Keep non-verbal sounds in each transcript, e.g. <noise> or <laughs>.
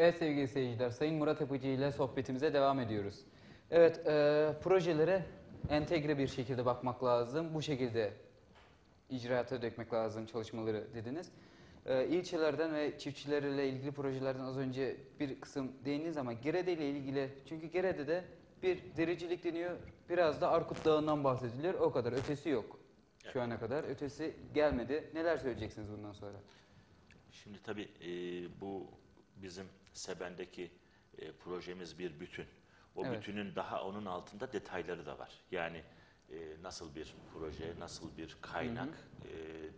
Evet sevgili seyirciler, Sayın Murat Yapıcı ile sohbetimize devam ediyoruz. Evet, e, projelere entegre bir şekilde bakmak lazım. Bu şekilde icraata dökmek lazım çalışmaları dediniz. E, ilçelerden ve çiftçilerle ilgili projelerden az önce bir kısım değindiniz ama Gerede ile ilgili, çünkü Gerede'de bir dericilik deniyor, biraz da Arkut Dağı'ndan bahsediliyor. O kadar, ötesi yok şu ana kadar. Ötesi gelmedi. Neler söyleyeceksiniz bundan sonra? Şimdi tabii e, bu bizim Seben'deki e, projemiz bir bütün. O Evet. bütünün daha onun altında detayları da var. Yani e, nasıl bir proje, nasıl bir kaynak, e,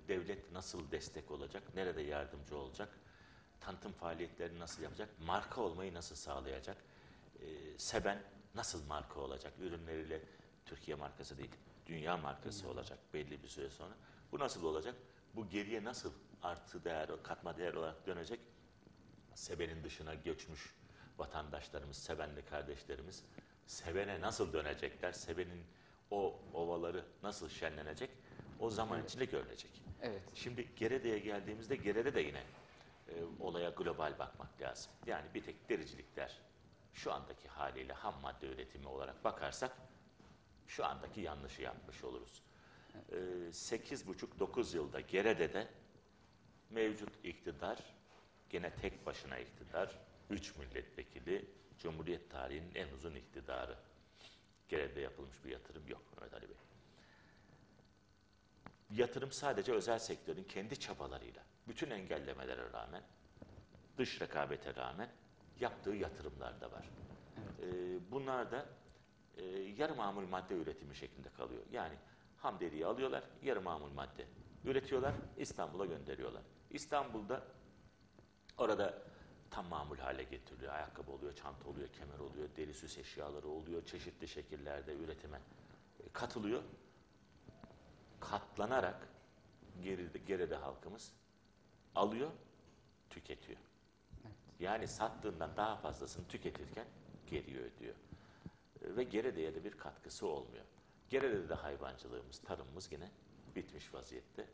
devlet nasıl destek olacak, nerede yardımcı olacak, tanıtım faaliyetlerini nasıl yapacak, marka olmayı nasıl sağlayacak, e, Seben nasıl marka olacak, ürünleriyle Türkiye markası değil, dünya markası olacak belli bir süre sonra. Bu nasıl olacak? Bu geriye nasıl artı değer, katma değer olarak dönecek? Seben'in dışına göçmüş vatandaşlarımız, Sebenli kardeşlerimiz Seben'e nasıl dönecekler? Seben'in o ovaları nasıl şenlenecek? O zaman içinde görülecek. Evet. Şimdi Gerede'ye geldiğimizde Gerede de yine e, olaya global bakmak lazım. Yani bir tek dericilikler şu andaki haliyle ham madde üretimi olarak bakarsak şu andaki yanlışı yapmış oluruz. E, 8,5-9 yılda Gerede'de mevcut iktidar gene tek başına iktidar, 3 milletvekili, Cumhuriyet tarihinin en uzun iktidarı. Gerede'de yapılmış bir yatırım yok Mehmet Ali Bey. Yatırım sadece özel sektörün kendi çabalarıyla, bütün engellemelere rağmen, dış rekabete rağmen yaptığı yatırımlar da var. Ee, bunlar da e, yarı mamul madde üretimi şeklinde kalıyor. Yani ham deriyi alıyorlar, yarı mamul madde üretiyorlar, İstanbul'a gönderiyorlar. İstanbul'da orada tam mamul hale getiriliyor. Ayakkabı oluyor, çanta oluyor, kemer oluyor, deri süs eşyaları oluyor, çeşitli şekillerde üretime e, katılıyor katlanarak geride, geride halkımız alıyor, tüketiyor. Yani sattığından daha fazlasını tüketirken geriye ödüyor. E, Ve Gerede'ye de bir katkısı olmuyor. Gerede'de de hayvancılığımız, tarımımız yine bitmiş vaziyette.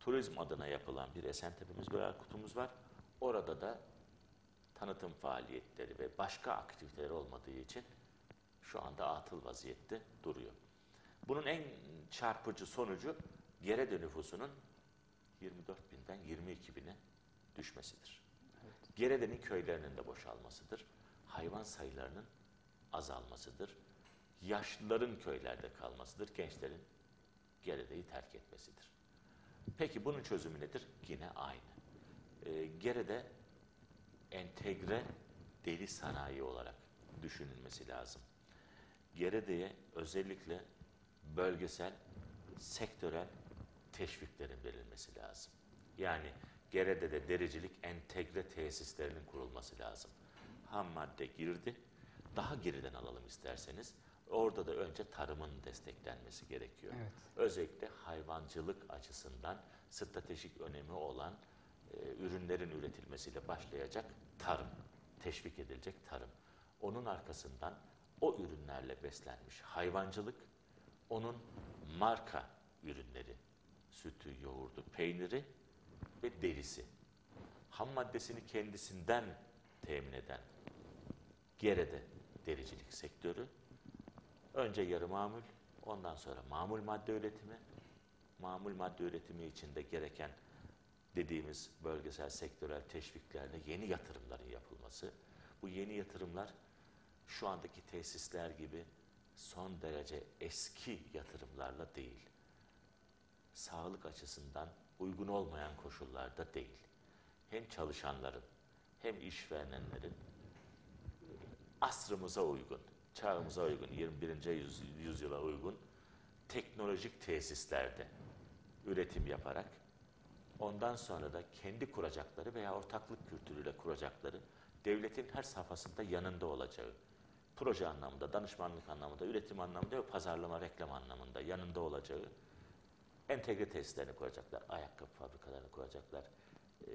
Turizm adına yapılan bir Esentepe'miz, bir Erkut'umuz var. Orada da tanıtım faaliyetleri ve başka aktiviteleri olmadığı için şu anda atıl vaziyette duruyor. Bunun en çarpıcı sonucu Gerede nüfusunun 24 binden 22 bine düşmesidir. Gerede'nin köylerinin de boşalmasıdır. Hayvan sayılarının azalmasıdır. Yaşlıların köylerde kalmasıdır. Gençlerin Gerede'yi terk etmesidir. Peki bunun çözümü nedir? Yine aynı. Ee, Gerede entegre deri sanayi olarak düşünülmesi lazım. Gerede'ye özellikle bölgesel, sektörel teşviklerin verilmesi lazım. Yani Gerede'de dericilik entegre tesislerinin kurulması lazım. Ham madde girdi, daha geriden alalım isterseniz. Orada da önce tarımın desteklenmesi gerekiyor. Evet. Özellikle hayvancılık açısından stratejik önemi olan e, ürünlerin üretilmesiyle başlayacak tarım, teşvik edilecek tarım. Onun arkasından o ürünlerle beslenmiş hayvancılık, onun marka ürünleri, sütü, yoğurdu, peyniri ve derisi. Ham maddesini kendisinden temin eden Gerede dericilik sektörü, önce yarı mamul, ondan sonra mamul madde üretimi, mamul madde üretimi için de gereken dediğimiz bölgesel sektörel teşviklerle yeni yatırımların yapılması. Bu yeni yatırımlar şu andaki tesisler gibi son derece eski yatırımlarla değil. Sağlık açısından uygun olmayan koşullarda değil. Hem çalışanların hem işverenlerin asrımıza uygun, çağımıza uygun, 21. yüz- yüzyıla uygun teknolojik tesislerde üretim yaparak ondan sonra da kendi kuracakları veya ortaklık kültürüyle kuracakları devletin her safhasında yanında olacağı, proje anlamında, danışmanlık anlamında, üretim anlamında ve pazarlama, reklam anlamında yanında olacağı entegre tesislerini kuracaklar, ayakkabı fabrikalarını kuracaklar, e,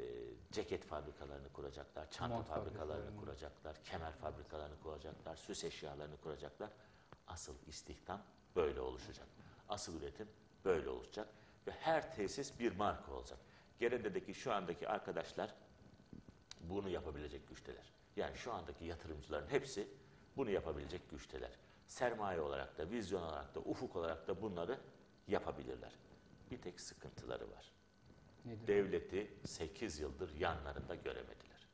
ceket fabrikalarını kuracaklar, çanta Mont fabrikalarını kuracaklar, kemer fabrikalarını kuracaklar, süs eşyalarını kuracaklar. Asıl istihdam böyle oluşacak. Asıl üretim böyle olacak ve her tesis bir marka olacak. Gerede'deki şu andaki arkadaşlar bunu yapabilecek güçteler. Yani şu andaki yatırımcıların hepsi bunu yapabilecek güçteler. Sermaye olarak da, vizyon olarak da, ufuk olarak da bunları yapabilirler. Bir tek sıkıntıları var. Nedir? Devleti 8 yıldır yanlarında göremediler.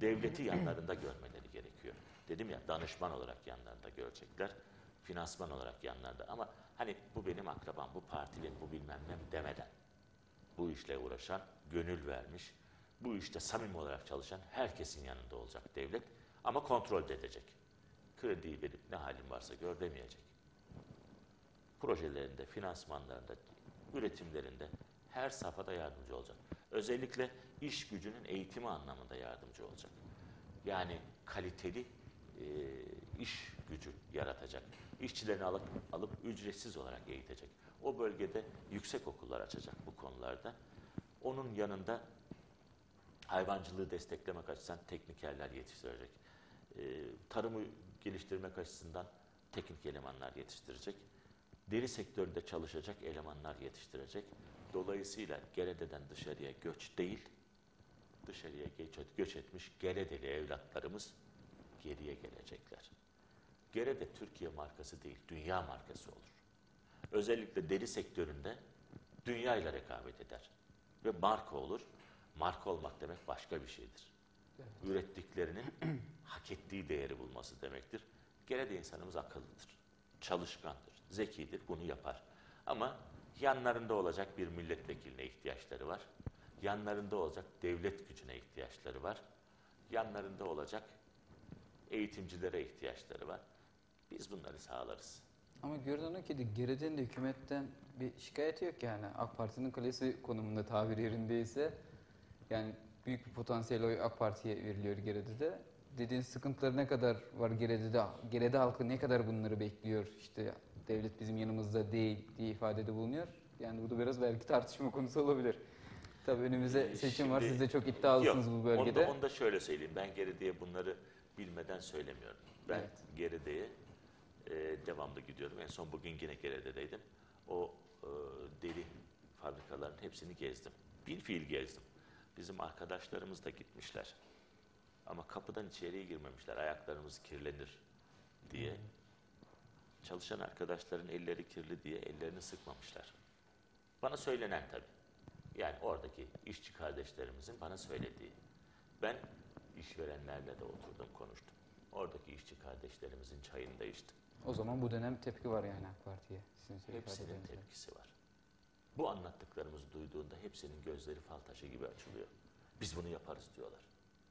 Devleti yanlarında görmeleri gerekiyor. Dedim ya danışman olarak yanlarında görecekler. Finansman olarak yanlarında ama hani bu benim akrabam, bu partili, bu bilmem ne demeden bu işle uğraşan, gönül vermiş, bu işte samimi olarak çalışan herkesin yanında olacak devlet ama kontrol de edecek. Krediyi verip ne halin varsa gör demeyecek. Projelerinde, finansmanlarında, üretimlerinde her safhada yardımcı olacak. Özellikle iş gücünün eğitimi anlamında yardımcı olacak. Yani kaliteli e, iş gücü yaratacak. İşçilerini alıp, alıp ücretsiz olarak eğitecek. O bölgede yüksek okullar açacak bu konularda. Onun yanında hayvancılığı desteklemek açısından teknikerler yetiştirecek. E, tarımı geliştirmek açısından teknik elemanlar yetiştirecek. Deri sektöründe çalışacak elemanlar yetiştirecek. Dolayısıyla Gerede'den dışarıya göç değil, dışarıya göç, göç etmiş Geredeli evlatlarımız geriye gelecekler. Gerede Türkiye markası değil, dünya markası olur. Özellikle deri sektöründe dünya ile rekabet eder. Ve marka olur. Marka olmak demek başka bir şeydir. Evet. Ürettiklerinin <clears throat> hak ettiği değeri bulması demektir. Gerede insanımız akıllıdır, çalışkandır, zekidir, bunu yapar. Ama yanlarında olacak bir milletvekiline ihtiyaçları var. Yanlarında olacak devlet gücüne ihtiyaçları var. Yanlarında olacak eğitimcilere ihtiyaçları var. Biz bunları sağlarız. Ama görünen o ki de Gerede'nin de hükümetten bir şikayeti yok yani. AK Parti'nin kalesi konumunda tabir yerindeyse yani büyük bir potansiyel oy AK Parti'ye veriliyor Gerede'de. Dediğin sıkıntıları ne kadar var Gerede'de, Gerede halkı ne kadar bunları bekliyor işte devlet bizim yanımızda değil diye ifadede bulunuyor. Yani bu da biraz belki tartışma konusu olabilir. Tabii önümüzde Ee, seçim var şimdi- siz de çok iddialısınız Yok, bu bölgede. Onu da, onu da şöyle söyleyeyim. Ben Geride'ye bunları bilmeden söylemiyorum. Ben Evet. Geride'ye e, devamlı gidiyorum. En son bugün yine Geride'deydim. O e, deri fabrikaların hepsini gezdim. Bir fiil gezdim. Bizim arkadaşlarımız da gitmişler. Ama kapıdan içeriye girmemişler. Ayaklarımız kirlenir diye. Çalışan arkadaşların elleri kirli diye ellerini sıkmamışlar. Bana söylenen tabii. Yani oradaki işçi kardeşlerimizin bana söylediği. Ben işverenlerle de oturdum konuştum. Oradaki işçi kardeşlerimizin çayını da içtim. O zaman bu dönem tepki var yani AK Parti'ye. Hepsinin tepkisi var. Bu anlattıklarımızı duyduğunda hepsinin gözleri fal taşı gibi açılıyor. Biz bunu yaparız diyorlar.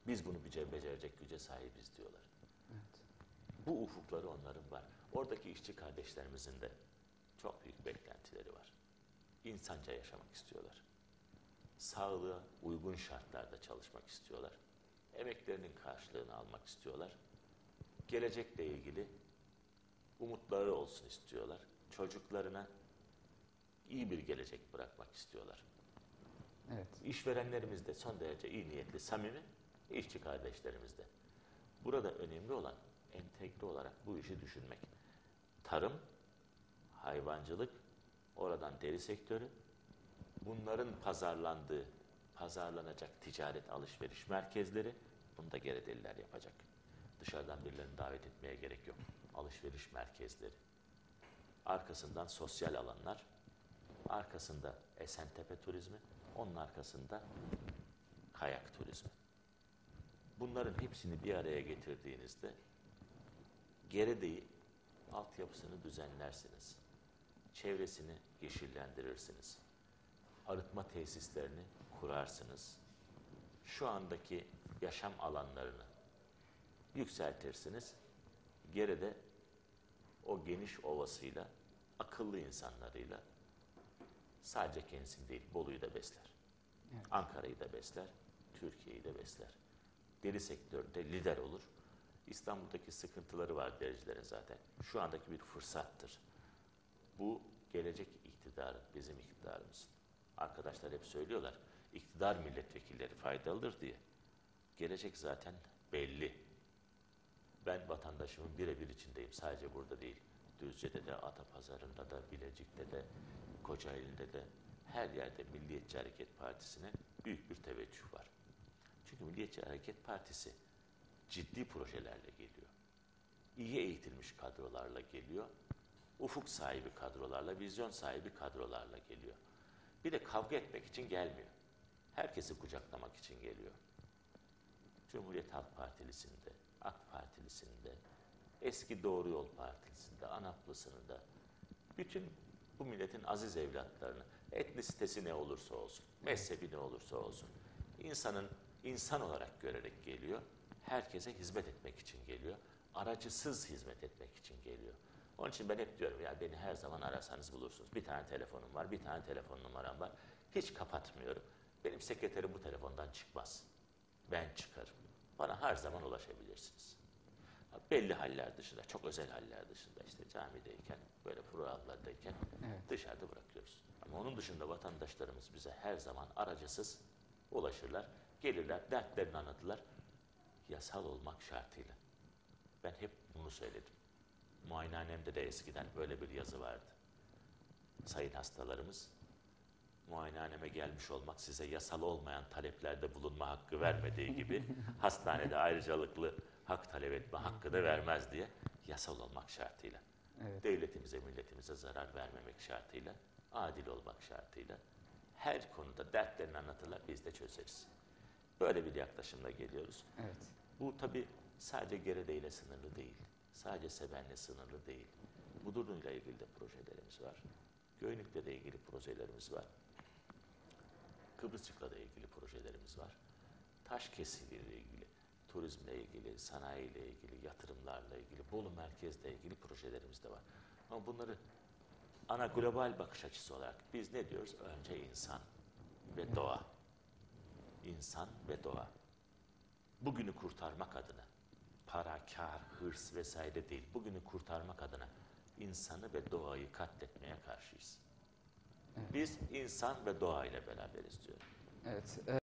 Biz bunu bice becerecek güce sahibiz diyorlar. Evet. Bu ufukları onların var. Oradaki işçi kardeşlerimizin de çok büyük beklentileri var. İnsanca yaşamak istiyorlar. Sağlığa uygun şartlarda çalışmak istiyorlar. Emeklerinin karşılığını almak istiyorlar. Gelecekle ilgili umutları olsun istiyorlar. Çocuklarına iyi bir gelecek bırakmak istiyorlar. Evet. İşverenlerimiz de son derece iyi niyetli, samimi, işçi kardeşlerimiz de. Burada önemli olan entegre olarak bu işi düşünmek. Tarım, hayvancılık, oradan deri sektörü, bunların pazarlandığı, pazarlanacak ticaret alışveriş merkezleri, bunu da Geredeliler yapacak. Dışarıdan birilerini davet etmeye gerek yok. Alışveriş merkezleri. Arkasından sosyal alanlar, arkasında Esentepe turizmi, onun arkasında kayak turizmi. Bunların hepsini bir araya getirdiğinizde Gerede'yi altyapısını düzenlersiniz. Çevresini yeşillendirirsiniz. Arıtma tesislerini kurarsınız. Şu andaki yaşam alanlarını yükseltirsiniz. Geride o geniş ovasıyla, akıllı insanlarıyla sadece kendisini değil Bolu'yu da besler. Evet. Ankara'yı da besler, Türkiye'yi de besler. Deri sektöründe lider olur. İstanbul'daki sıkıntıları var dericilerin zaten. Şu andaki bir fırsattır. Bu gelecek iktidarı bizim iktidarımız. Arkadaşlar hep söylüyorlar. İktidar milletvekilleri faydalıdır diye. Gelecek zaten belli. Ben vatandaşımın birebir içindeyim. Sadece burada değil. Düzce'de de, Atapazarı'nda da, Bilecik'te de, Kocaeli'nde de her yerde Milliyetçi Hareket Partisi'ne büyük bir teveccüh var. Çünkü Milliyetçi Hareket Partisi ciddi projelerle geliyor. İyi eğitilmiş kadrolarla geliyor. Ufuk sahibi kadrolarla, vizyon sahibi kadrolarla geliyor. Bir de kavga etmek için gelmiyor. Herkesi kucaklamak için geliyor. Cumhuriyet Halk Partisi'nde, AK Partisi'nde, eski Doğru Yol Partisi'nde, ANAP'lısında, bütün bu milletin aziz evlatlarını, etnisitesi ne olursa olsun, mezhebi ne olursa olsun, insanın insan olarak görerek geliyor, herkese hizmet etmek için geliyor, aracısız hizmet etmek için geliyor. Onun için ben hep diyorum ya beni her zaman arasanız bulursunuz. Bir tane telefonum var, bir tane telefon numaram var. Hiç kapatmıyorum. Benim sekreterim bu telefondan çıkmaz. Ben çıkarım. Bana her zaman ulaşabilirsiniz. Belli haller dışında, çok özel haller dışında işte camideyken, böyle programlardayken Evet. dışarıda bırakıyoruz. Ama onun dışında vatandaşlarımız bize her zaman aracısız ulaşırlar, gelirler, dertlerini anlatırlar. Yasal olmak şartıyla. Ben hep bunu söyledim. Muayenehanemde de eskiden böyle bir yazı vardı. Sayın hastalarımız, muayenehaneme gelmiş olmak size yasal olmayan taleplerde bulunma hakkı vermediği gibi <laughs> hastanede ayrıcalıklı hak talep etme hakkı da vermez diye yasal olmak şartıyla. Evet. Devletimize, milletimize zarar vermemek şartıyla, adil olmak şartıyla her konuda dertlerini anlatırlar, biz de çözeriz. Böyle bir yaklaşımla geliyoruz. Evet. Bu tabi sadece Gerede ile sınırlı değil. Sadece Seben'le sınırlı değil. Mudurnu'yla ilgili de projelerimiz var. Göynük'le de ilgili projelerimiz var. Kıbrısçık'la da ilgili projelerimiz var. Taş kesiliyle ilgili, turizmle ilgili, sanayiyle ilgili, yatırımlarla ilgili, Bolu merkezle ilgili projelerimiz de var. Ama bunları ana global bakış açısı olarak biz ne diyoruz? Önce insan ve doğa. İnsan ve doğa bugünü kurtarmak adına, para, kar, hırs vesaire değil, bugünü kurtarmak adına insanı ve doğayı katletmeye karşıyız. Biz insan ve doğa ile beraberiz diyorum. Evet.